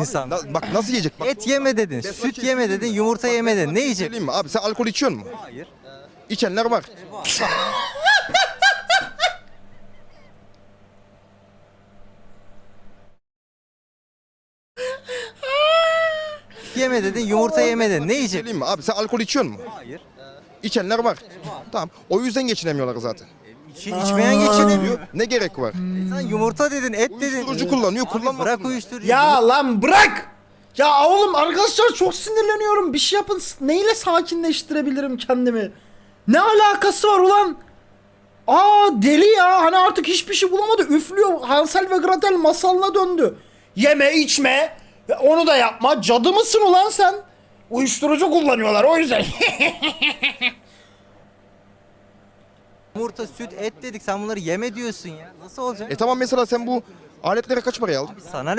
insan. Na- bak nasıl yiyecek? Bak, Et yeme dedin, süt yeme dedin, yumurta yeme dedin. Ne yiyecek? söyleyeyim mi? Abi sen alkol içiyor musun? Hayır. İçenler var. Yeme dedin, yumurta yeme dedin. Ne yiyecek? Söyleyeyim mi? Abi sen alkol içiyor musun? Hayır. İçenler var. Tamam. O yüzden geçinemiyorlar zaten. İçi, içmeyen geçinemiyor. Ne gerek var? Sen yumurta dedin, et dedin. Uyuşturucu kullanıyor, Abi kullanmasın Bırak uyuşturucu. Ya lan bırak. Ya oğlum arkadaşlar çok sinirleniyorum. Bir şey yapın. Neyle sakinleştirebilirim kendimi? Ne alakası var ulan? Aa deli ya. Hani artık hiçbir şey bulamadı. Üflüyor. Hansel ve Gretel masalına döndü. Yeme içme. Onu da yapma. Cadı mısın ulan sen? Uyuşturucu kullanıyorlar o yüzden. Yumurta, süt, et dedik. Sen bunları yeme diyorsun ya. Nasıl olacak? E tamam mesela sen bu aletlere kaç paraya aldın? Sana